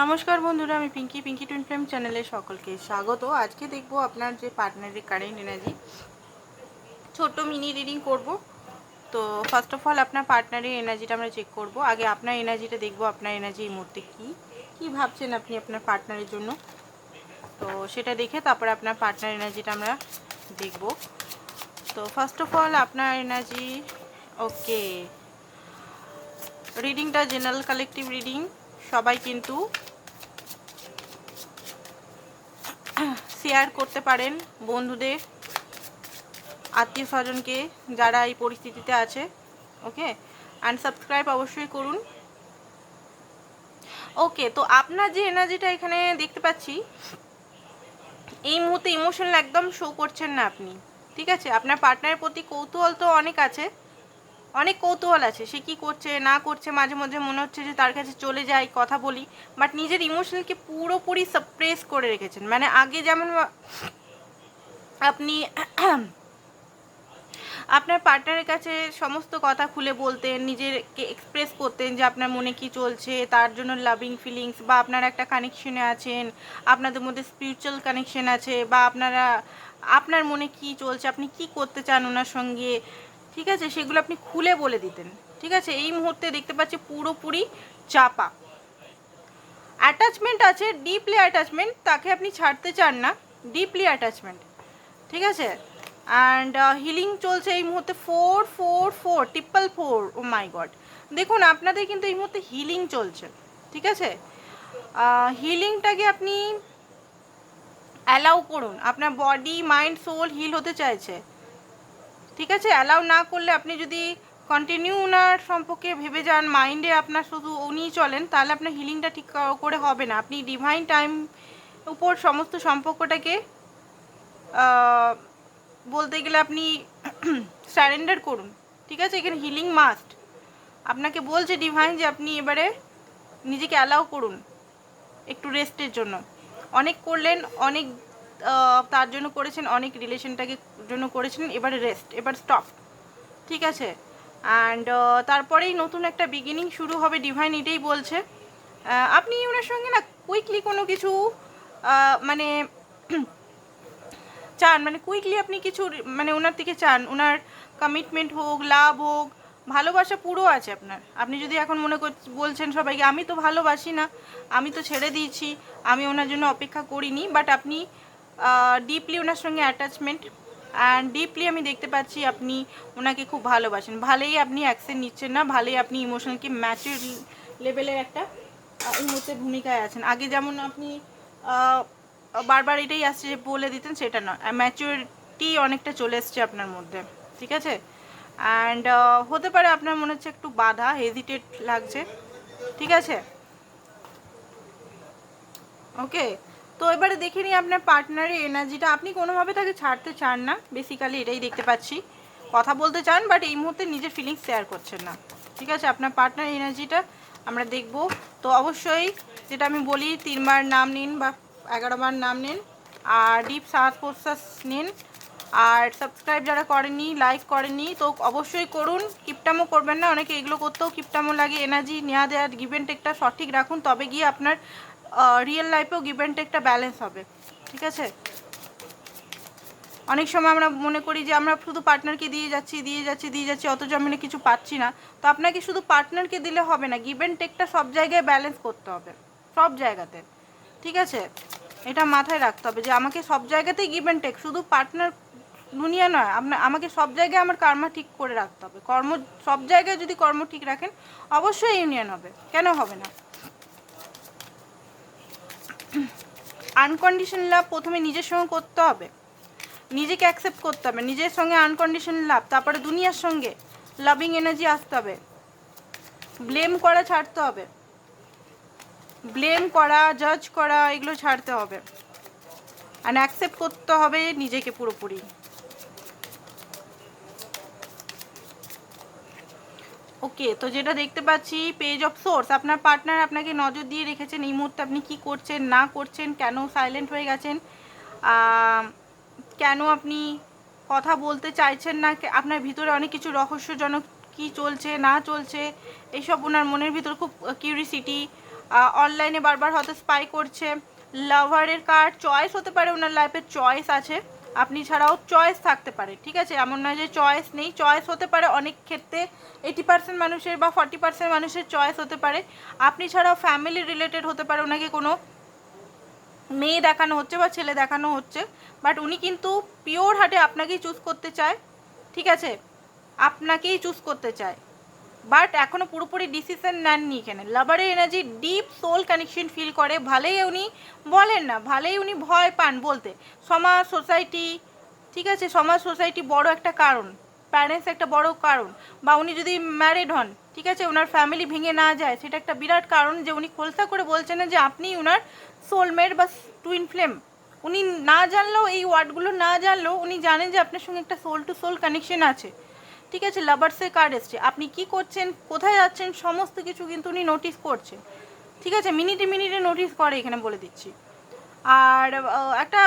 নমস্কার বন্ধুরা, আমি পিঙ্কি পিঙ্কি টুইন ফ্লেম চ্যানেলে সকলকে স্বাগত। আজকে দেখব আপনার যে পার্টনারের কারেন্ট এনার্জি ছোট্ট মিনি রিডিং করব। তো ফার্স্ট অফ অল আপনার পার্টনারের এনার্জিটা আমরা চেক করব। আগে আপনার এনার্জিটা দেখব, আপনার এনার্জি এই মুহূর্তে কী? কী ভাবছেন আপনি আপনার পার্টনারের জন্য? তো সেটা দেখে তারপরে আপনার পার্টনার এনার্জিটা আমরা দেখব। তো ফার্স্ট অফ অল আপনার এনার্জি ওকে রিডিংটা জেনারেল কালেকটিভ রিডিং সবাই কিন্তু শেয়ার করতে পারেন বন্ধুদের, আত্মীয় স্বজনকে যারা এই পরিস্থিতিতে আছে ওকে অ্যান্ড সাবস্ক্রাইব অবশ্যই করুন। ওকে তো আপনার যে এনার্জিটা এখানে দেখতে পাচ্ছি, এই মুহূর্তে ইমোশনাল একদম শো করছেন না আপনি, ঠিক আছে? আপনার পার্টনারের প্রতি কৌতূহল তো অনেক আছে। অনেক কৌতূহল আছে। সে কি করছে, না করছে, মাঝে মাঝে মনে হচ্ছে যে তার কাছে চলে যাই কথা বলি। বাট নিজের ইমোশনালকে পুরোপুরি সাপ্রেস করে রেখেছেন। মানে আগে যেমন আপনি আপনার পার্টনারের কাছে সমস্ত কথা খুলে বলতেন নিজেরকে এক্সপ্রেস করতেন যে আপনার মনে কি চলছে, তার জন্য লাভিং ফিলিংস বা আপনার একটা কানেকশনে আছেন, আপনাদের মধ্যে স্পিরিচুয়াল কানেকশন আছে বা আপনারা, আপনার মনে কি চলছে, আপনি কি করতে চান ওনার সঙ্গে ঠিক আছে? সেগুলো আপনি খুলে বলে দিতেন। ঠিক আছে? এই মুহূর্তে দেখতে পাচ্ছি পুরোপুরি চাপা। অ্যাটাচমেন্ট আছে ডিপলি অ্যাটাচমেন্ট তাকে আপনি ছাড়তে চান না। ডিপলি অ্যাটাচমেন্ট ঠিক আছে? অ্যান্ড হিলিং চলছে এই মুহূর্তে four four four triple four oh my god দেখুন, আপনাদের কিন্তু এই মুহূর্তে হিলিং চলছে। ঠিক আছে? হিলিংটাকে আপনি অ্যালাউ করুন। আপনার বডি মাইন্ড সোল হিল হতে চাইছে। ঠিক আছে? অ্যালাউ না করলে আপনি যদি কন্টিনিউ ওনার সম্পর্কে ভেবে যান মাইন্ডে আপনার শুধু উনিই চলেন, তাহলে আপনার হিলিংটা ঠিক করে হবে না। আপনি ডিভাইন টাইম উপর সমস্ত সম্পর্কটাকে বলতে গেলে আপনি স্যারেন্ডার করুন। ঠিক আছে? এখানে হিলিং মাস্ট আপনাকে বলছে ডিভাইন যে আপনি এবারে নিজেকে অ্যালাউ করুন একটু রেস্টের জন্য। অনেক করলেন, অনেক তার জন্য করেছেন, অনেক রিলেশনটাকে জন্য করেছেন এবার রেস্ট এবার স্টপ ঠিক আছে? অ্যান্ড তারপরেই নতুন একটা বিগিনিং শুরু হবে ডিভাইন এটাই বলছে। আপনি ওনার সঙ্গে না কুইকলি কোনো কিছু মানে চান মানে কুইকলি আপনি কিছু মানে ওনার থেকে চান, ওনার কমিটমেন্ট হোক, লাভ হোক, ভালোবাসা পুরো আছে আপনার। আপনি যদি এখন মনে কর, বলছেন সবাইকে, আমি তো ভালোবাসি না, আমি তো ছেড়ে দিয়েছি, আমি ওনার জন্য অপেক্ষা করিনি বাট আপনি ডিপলি ওনার সঙ্গে অ্যাটাচমেন্ট অ্যান্ড ডিপলি আমি দেখতে পাচ্ছি আপনি ওনাকে খুব ভালোবাসেন। ভালোই আপনি অ্যাকসেন্ট নিচ্ছেন না, ভালোই আপনি ইমোশনালকে ম্যাচুর লেভেলের একটা এই মুহূর্তে ভূমিকায় আছেন। আগে যেমন আপনি বারবার এটাই আসছে যে বলে দিতেন, সেটা নয়। ম্যাচিউরিটি অনেকটা চলে এসছে আপনার মধ্যে, ঠিক আছে? অ্যান্ড হতে পারে আপনার মনে হচ্ছে একটু বাধা হেজিটেট লাগছে, ঠিক আছে? ওকে তো এবারে দেখে নিই আপনার পার্টনারের এনার্জিটা আপনি কোনোভাবে তাকে ছাড়তে চান না। বেসিক্যালি এটাই দেখতে পাচ্ছি। কথা বলতে চান বাট এই মুহূর্তে নিজের ফিলিংস শেয়ার করছেন না। ঠিক আছে? আপনার পার্টনার এনার্জিটা আমরা দেখব। তো অবশ্যই যেটা আমি বলি, তিনবার নাম নিন বা এগারোবার নাম নিন, আর ডিপ শ্বাস প্রশ্বাস নিন। আর সাবস্ক্রাইব যারা করেনি লাইক করেনি তো অবশ্যই করুন। কিপটামো করবেন না। অনেকে এগুলো করতেও কিপটামো লাগে। এনার্জি নেওয়া দেওয়ার গিভেন টেকটা সঠিক রাখুন। তবে গিয়ে আপনার রিয়েল লাইফেও গিভেন টেকটা ব্যালেন্স হবে, ঠিক আছে? অনেক সময় আমরা মনে করি যে আমরা শুধু পার্টনারকে দিয়ে যাচ্ছি দিয়ে যাচ্ছি দিয়ে যাচ্ছি, অথচ আমি কিছু পাচ্ছি না। তো আপনাকে শুধু পার্টনারকে দিলে হবে না গিভেন টেকটা সব জায়গায় ব্যালেন্স করতে হবে, সব জায়গাতে, ঠিক আছে? এটা মাথায় রাখতে হবে যে আমাকে সব জায়গাতেই গিভ অ্যান্ড টেক শুধু পার্টনার দুনিয়া নয় আপনার আমাকে সব জায়গায় আমার কর্ম ঠিক করে রাখতে হবে। কর্ম, সব জায়গায় যদি কর্ম ঠিক রাখেন, অবশ্যই ইউনিয়ন হবে, কেন হবে না? আনকন্ডিশন লাভ প্রথমে নিজের সঙ্গে করতে হবে। নিজেকে অ্যাকসেপ্ট করতে হবে। নিজের সঙ্গে আনকন্ডিশন লাভ তারপরে দুনিয়ার সঙ্গে লাভিং এনার্জি আসতে হবে। ব্লেম করা ছাড়তে হবে। ব্লেম করা জাজ করা, এগুলো ছাড়তে হবে। আর অ্যাকসেপ্ট করতে হবে নিজেকে পুরোপুরি। ওকে, তো যেটা দেখতে পাচ্ছি পেজ অফ সোর্স আপনার পার্টনার আপনাকে নজর দিয়ে রেখেছেন এই মুহূর্তে আপনি কি করছেন, না করছেন, কেন সাইলেন্ট হয়ে গেছেন কেন আপনি কথা বলতে চাইছেন না আপনার ভিতরে অনেক কিছু রহস্যজনক কি চলছে, না চলছে, এইসব ওনার মনের ভিতর খুব কিউরিসিটি অনলাইনে বারবার হয়তো স্পাই করছে লাভারের কার্ড চয়েস হতে পারে, ওনার লাইফের চয়েস আছে। আপনি ছাড়াও চয়েস থাকতে পারে, ঠিক আছে? এমন নয় যে চয়েস নেই চয়েস হতে পারে অনেক ক্ষেত্রে। এইটি পার্সেন্ট মানুষের বা ফর্টি পার্সেন্ট মানুষের চয়েস হতে পারে। আপনি ছাড়াও ফ্যামিলি রিলেটেড হতে পারে, ওনাকে কোনো মেয়ে দেখানো হচ্ছে বা ছেলে দেখানো হচ্ছে বাট উনি কিন্তু পিওর হার্টে আপনাকেই চুজ করতে চায়, ঠিক আছে? আপনাকেই চুজ করতে চায়। বাট এখনও পুরোপুরি ডিসিশন নেননি এখানে। লাভারের energy deep soul connection feel করে, ভালোই উনি বলেন না, ভালোই উনি ভয় পান বলতে। সমাজ সোসাইটি ঠিক আছে, সমাজ সোসাইটি বড় একটা কারণ প্যারেন্টস একটা বড় কারণ। বা উনি যদি ম্যারিড হন, ঠিক আছে ওনার ফ্যামিলি ভেঙে না যায়, সেটা একটা বিরাট কারণ যে উনি খোলসা করে বলছেন যে আপনি ওনার সোলমেট বা টুইন ফ্লেম উনি না জানলেও, এই ওয়ার্ডগুলো না জানলেও উনি জানেন যে আপনার সঙ্গে একটা সোল টু সোল কানেকশন আছে। ঠিক আছে লাভার্সের কার্ড এসছে। আপনি কি করছেন, কোথায় যাচ্ছেন, সমস্ত কিছু কিন্তু উনি নোটিস করছেন। ঠিক আছে মিনিটে মিনিটে নোটিস করে, এখানে বলে দিচ্ছি। আর একটা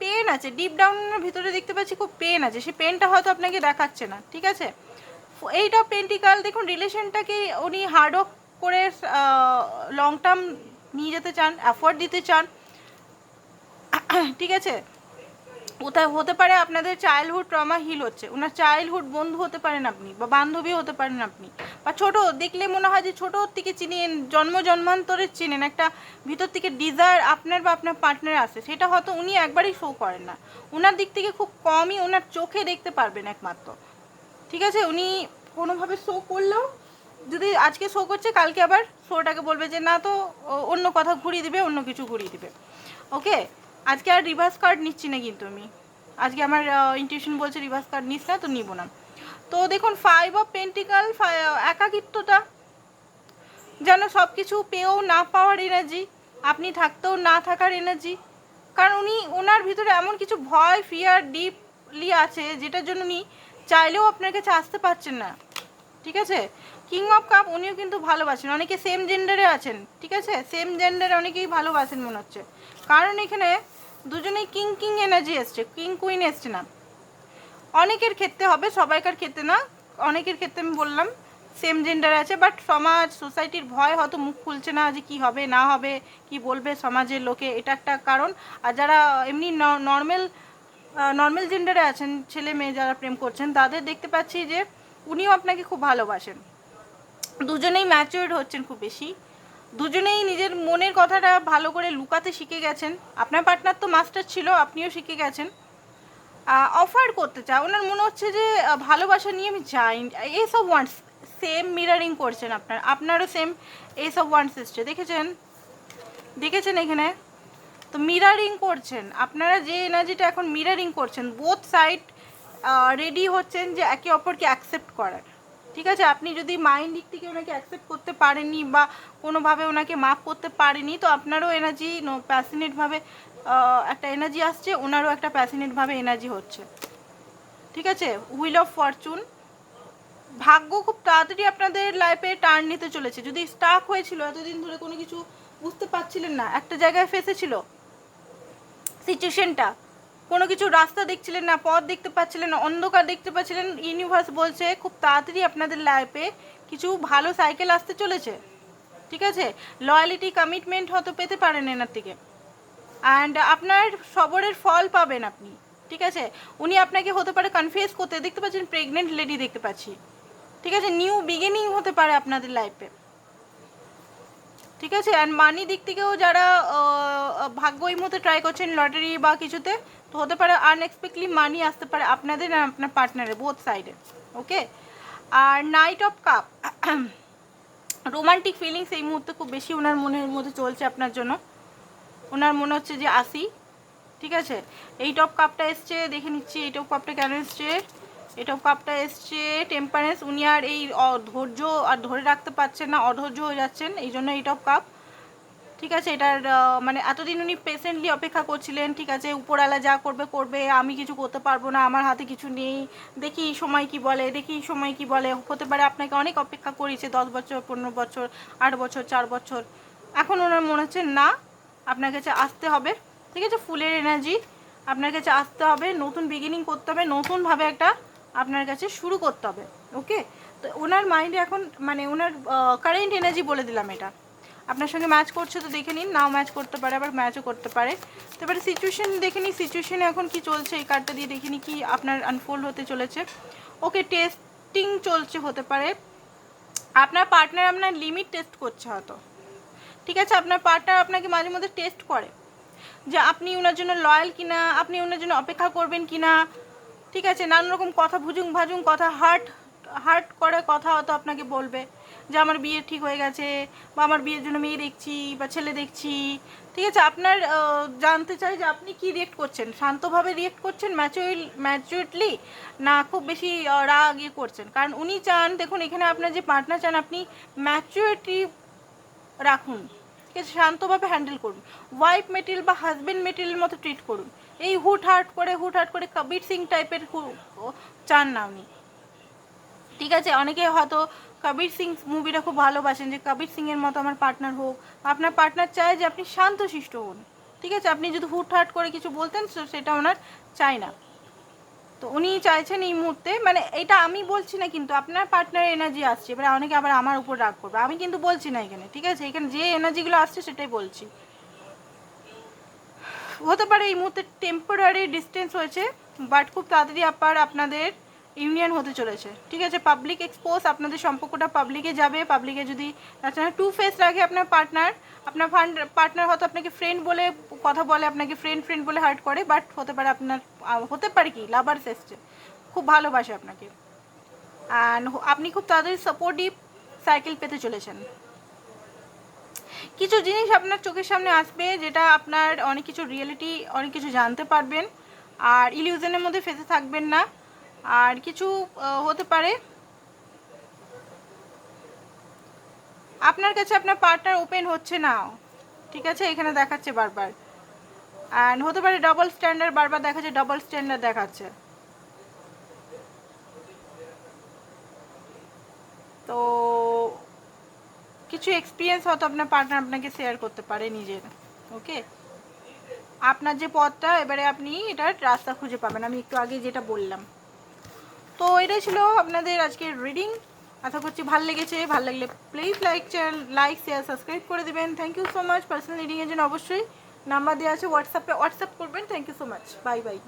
পেন আছে ডিপ ডাউনের ভিতরে দেখতে পাচ্ছি খুব পেন আছে। সেই পেনটা হয়তো আপনাকে দেখাচ্ছে না, ঠিক আছে? এইটা পেন্টিকাল দেখুন রিলেশনটাকে উনি হার্ডওয়ার্ক করে লং টার্ম নিয়ে যেতে চান অ্যাফোর্ড দিতে চান। ঠিক আছে? কোথায়, হতে পারে আপনাদের চাইল্ডহুড ট্রমা হিল হচ্ছে। ওনার চাইল্ডহুড বন্ধু হতে পারেন আপনি বা বান্ধবী হতে পারেন আপনি বা ছোট, দেখলে মনে হয় যে ছোটোর থেকে চিনেন জন্ম জন্মান্তরে চিনেন একটা, ভিতর থেকে ডিজায়ার আপনার বা আপনার পার্টনার আসে। সেটা হয়তো উনি একবারই শো করেন না। ওনার দিক থেকে খুব কমই ওনার চোখে দেখতে পারবেন একমাত্র। ঠিক আছে? উনি কোনোভাবে শো করলেও, যদি আজকে শো করছে, কালকে আবার শোটাকে বলবে যে, না তো অন্য কথা ঘুরিয়ে দিবে, অন্য কিছু ঘুরিয়ে দিবে। ওকে আজকে আর রিভার্স কার্ড নিচ্ছি না কিন্তু আমি। আজকে আমার ইনটিউশন বলছে রিভার্স কার্ড নিস না, তো নিব না। তো দেখুন ফাইভ অফ পেন্টিকাল একাকিত্বটা, যেন সব কিছু পেয়েও না পাওয়ার এনার্জি আপনি থাকতেও না থাকার এনার্জি কারণ উনি, ওনার ভিতরে এমন কিছু ভয় ফিয়ার ডিপলি আছে, যেটার জন্য উনি চাইলেও আপনার কাছে আসতে পারছেন না। ঠিক আছে? কিং অফ কাপ উনিও কিন্তু ভালোবাসেন। অনেকে সেম জেন্ডারে আছেন। ঠিক আছে? সেম জেন্ডারে অনেকেই ভালোবাসেন মনে হচ্ছে। কারণ এখানে দুজনেই কিং কিং এনার্জি এসছে কিং কুইন এসছে না। অনেকের ক্ষেত্রে হবে, সবাইকার ক্ষেত্রে না, অনেকের ক্ষেত্রে আমি বললাম সেম জেন্ডার আছে বাট সমাজ সোসাইটির ভয় হয়তো মুখ খুলছে না যে কি হবে, না হবে, কি বলবে সমাজের লোকে, এটা একটা কারণ। আর যারা এমনি নর্মাল নর্মাল জেন্ডারে আছেন, ছেলে মেয়ে যারা প্রেম করছেন, তাদের দেখতে পাচ্ছি যে উনিও আপনাকে খুব ভালোবাসেন। দুজনেই ম্যাচিওর্ড হচ্ছেন খুব বেশি। দুজনেই নিজের মনের কথাটা ভালো করে লুকাতে শিখে গেছেন। আপনার পার্টনার তো মাস্টার ছিল, আপনিও শিখে গেছেন। অফার করতে চায় ওনার মনে হচ্ছে যে ভালোবাসা নিয়ে আমি যাই। এইসব ওয়ান্টস সেম মিরারিং করছেন আপনার, আপনারও সেম এইসব ওয়ান্টস এসছে। দেখেছেন? দেখেছেন এখানে? তো মিরারিং করছেন। আপনারা যে এনার্জিটা এখন মিরারিং করছেন বোথ সাইড রেডি হচ্ছেন যে একে অপরকে অ্যাকসেপ্ট করার। ঠিক আছে? আপনি যদি মাইন্ড দিক থেকে ওনাকে অ্যাকসেপ্ট করতে পারেননি বা কোনোভাবে ওনাকে মাফ করতে পারেনি তো আপনারও এনার্জি প্যাসিনেটভাবে একটা এনার্জি আসছে, ওনারও একটা প্যাসিনেটভাবে এনার্জি হচ্ছে। ঠিক আছে? হুইল অফ ফরচুন ভাগ্য খুব তাড়াতাড়ি আপনাদের লাইফে টার্ন নিতে চলেছে। যদি স্টাক হয়েছিল, এতদিন ধরে কোনো কিছু বুঝতে পারছিলেন না, একটা জায়গায় ফেসেছিল সিচুয়েশনটা কোনো কিছু রাস্তা দেখছিলেন না, পথ দেখতে পাচ্ছিলেন না, অন্ধকার দেখতে পাচ্ছিলেন, ইউনিভার্স বলছে খুব তাড়াতাড়ি আপনাদের লাইফে কিছু ভালো সাইকেল আসতে চলেছে। ঠিক আছে? লয়ালিটি কমিটমেন্ট হয়তো পেতে পারেন এনার থেকে। অ্যান্ড আপনার সবরের ফল পাবেন আপনি। ঠিক আছে? উনি আপনাকে হতে পারে কনফিউজ করতে, দেখতে পাচ্ছেন প্রেগনেন্ট লেডি দেখতে পাচ্ছি। ঠিক আছে? নিউ বিগিনিং হতে পারে আপনাদের লাইফে ঠিক আছে? অ্যান্ড মানি দিক থেকেও যারা ভাগ্য এই মতো ট্রাই করছেন লটারি বা কিছুতে, তো হতে পারে আনএক্সপেক্টলি মানি আসতে পারে আপনাদের আর আপনার পার্টনারে বোথ সাইডে okay R knight of cup romantic feelings এই মুহূর্তে খুব বেশি ওনার মনের মধ্যে চলছে আপনার জন্য। ওনার মনে হচ্ছে যে আসি, ঠিক আছে? এই টপ কাপটা এসছে, দেখে নিচ্ছি এই টপ কাপটা কেন এসছে? এই টপ কাপটা এসছে টেম্পারেন্স উনি আর এই অ- ধৈর্য আর ধরে রাখতে পারছেন না, অধৈর্য হয়ে যাচ্ছেন, এই জন্য এই টপ কাপ ঠিক আছে, এটার মানে এতদিন উনি পেশেন্টলি অপেক্ষা করছিলেন, ঠিক আছে, উপরওয়ালা যা করবে করবে, আমি কিছু করতে পারব না, আমার হাতে কিছু নেই, দেখি সময় কি বলে, দেখি সময় কি বলে, হতে পারে আপনাকে অনেক অপেক্ষা করিয়েছে, দশ বছর, পনেরো বছর, আট বছর, চার বছর। এখন ওনার মনে হচ্ছে, না, আপনার কাছে আসতে হবে। ঠিক আছে, ফুলের এনার্জি আপনার কাছে আসতে হবে, নতুন বিগিনিং করতে হবে, নতুনভাবে একটা আপনার কাছে শুরু করতে হবে, ওকে? তো ওনার মাইন্ডে এখন মানে ওনার কারেন্ট এনার্জি বলে দিলাম এটা। আপনার সঙ্গে ম্যাচ করছে তো দেখে নিন, নাও ম্যাচ করতে পারে, আবার ম্যাচও করতে পারে। তো এবারে সিচুয়েশন দেখে নিই সিচুয়েশানে এখন কি চলছে, এই কার্ডটা দিয়ে দেখে নিই কি আপনার আনফোল্ড হতে চলেছে। ওকে টেস্টিং চলছে, হতে পারে। আপনার পার্টনার আপনার লিমিট টেস্ট করছে হয়তো। ঠিক আছে, আপনার পার্টনার আপনাকে মাঝে মধ্যে টেস্ট করে যে আপনি ওনার জন্য লয়াল কিনা, আপনি ওনার জন্য অপেক্ষা করবেন কিনা ঠিক আছে নানান রকম কথা, ভুজুং ভাজুং কথা হার্ট হার্ট করে কথা হয়তো আপনাকে বলবে যে আমার বিয়ে ঠিক হয়ে গেছে বা আমার বিয়ের জন্য মেয়ে দেখছি বা ছেলে দেখছি। ঠিক আছে, আপনার জানতে চাই যে আপনি কি রিয়েক্ট করছেন? শান্তভাবে রিয়েক্ট করছেন ম্যাচুয়াল ম্যাচুয়ারলি না খুব বেশি রাগ ইয়ে করছেন? কারণ উনি চান, দেখুন, এখানে আপনার যে পার্টনার চান, আপনি ম্যাচুরিটি রাখুন। ঠিক আছে, শান্তভাবে হ্যান্ডেল করুন। ওয়াইফ মেটেরিয়াল বা হাজব্যান্ড মেটেরিয়াল মতো ট্রিট করুন। এই হুট হাট করে, হুট হাট করে কবির সিং টাইপের চান না উনি। ঠিক আছে, অনেকে হয়তো কবির সিং মুভিটা খুব ভালোবাসেন যে কবির সিংয়ের মতো আমার পার্টনার হোক। আপনার পার্টনার চায় যে আপনি শান্তশিষ্ট হন। ঠিক আছে, আপনি যদি হুট হাট করে কিছু বলতেন সেটা ওনার চাই না। তো উনি চাইছেন এই মুহূর্তে মানে এটা আমি বলছি না কিন্তু আপনার পার্টনার এনার্জি আসছে। এবারে অনেকে আবার আমার উপর রাগ করবে। আমি কিন্তু বলছি না এখানে। ঠিক আছে, এখানে যে এনার্জিগুলো আসছে সেটাই বলছি। হতে পারে এই মুহূর্তে টেম্পোরারি ডিস্টেন্স হয়েছে বাট খুব তাড়াতাড়ি আবার আপনাদের ইউনিয়ন হতে চলেছে। ঠিক আছে পাবলিক এক্সপোজ আপনাদের সম্পর্কটা পাবলিকে যাবে। পাবলিকে যদি তাছাড়া টু ফেস রাখে আপনার পার্টনার আপনার ফান্ড পার্টনার হয়তো আপনাকে ফ্রেন্ড বলে কথা বলে, আপনাকে ফ্রেন্ড ফ্রেন্ড বলে হার্ট করে বাট হতে পারে আপনার হতে পারে কি লাভার্স এসছে খুব ভালোবাসে আপনাকে। অ্যান্ড আপনি খুব তাড়াতাড়ি সাপোর্টিভ সাইকেল পেতে চলেছেন। কিছু জিনিস আপনার চোখের সামনে আসবে যেটা আপনার অনেক কিছু রিয়েলিটি অনেক কিছু জানতে পারবেন। আর ইলিউজনের মধ্যে ফেসে থাকবেন না। আর কিছু হতে পারে। আপনার কাছে আপনার পার্টনার ওপেন হচ্ছে না। ঠিক আছে, এখানে দেখাচ্ছে বারবার। অ্যান্ড হতে পারে ডবল স্ট্যান্ডার্ড বারবার দেখাচ্ছে ডবল স্ট্যান্ডার্ড দেখাচ্ছে। তো কিছু এক্সপিরিয়েন্স হয়তো আপনার পার্টনার আপনাকে শেয়ার করতে পারে নিজের ওকে আপনার যে পথটা, এবারে আপনি এটার রাস্তা খুঁজে পাবেন। আমি একটু আগে যেটা বললাম। তো এটাই ছিল আপনাদের আজকের রিডিং আশা করছি ভালো লেগেছে। ভালো লাগলে please like channel like share subscribe করে দেবেন। Thank you so much personal রিডিংয়ের জন্য অবশ্যই নাম্বার দেওয়া আছে। হোয়াটসঅ্যাপে হোয়াটসঅ্যাপ করবেন। Thank you so much bye bye